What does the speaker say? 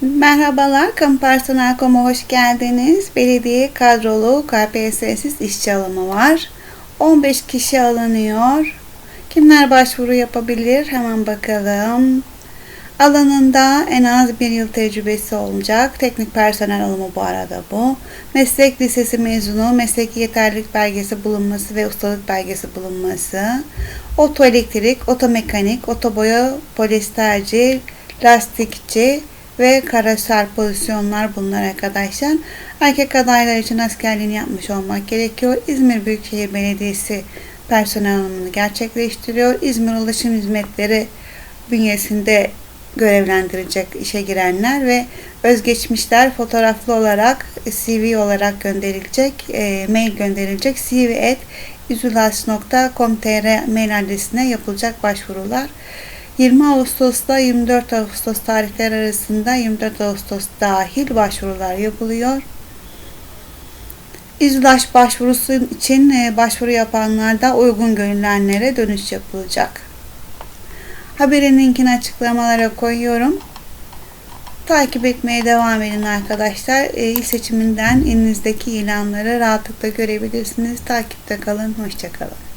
Merhabalar, Kamu Personel.com'a hoş geldiniz. Belediye kadrolu KPSS'siz işçi alımı var. 15 kişi alınıyor. Kimler başvuru yapabilir? Hemen bakalım. Alanında en az bir yıl tecrübesi olacak. Teknik personel alımı bu arada bu. Meslek lisesi mezunu, mesleki yeterlilik belgesi bulunması ve ustalık belgesi bulunması. Otoelektrik, otomekanik, otoboya, polisterci, lastikçi ve karoser pozisyonlar bunlar arkadaşlar. Erkek adaylar için askerliğini yapmış olmak gerekiyor. İzmir Büyükşehir Belediyesi personel alımını gerçekleştiriyor. İzmir Ulaşım Hizmetleri bünyesinde görevlendirecek işe girenler ve özgeçmişler fotoğraflı olarak CV olarak gönderilecek, e, mail gönderilecek cv.izulas.com.tr mail adresine yapılacak başvurular. 20 Ağustos'ta 24 Ağustos tarihler arasında 24 Ağustos dahil başvurular yapılıyor. İzulaş başvurusu için e, başvuru yapanlarda uygun görülenlere dönüş yapılacak. Haberin linkini açıklamalara koyuyorum. Takip etmeye devam edin arkadaşlar. E, il seçiminden elinizdeki ilanları rahatlıkla görebilirsiniz. Takipte kalın. Hoşçakalın.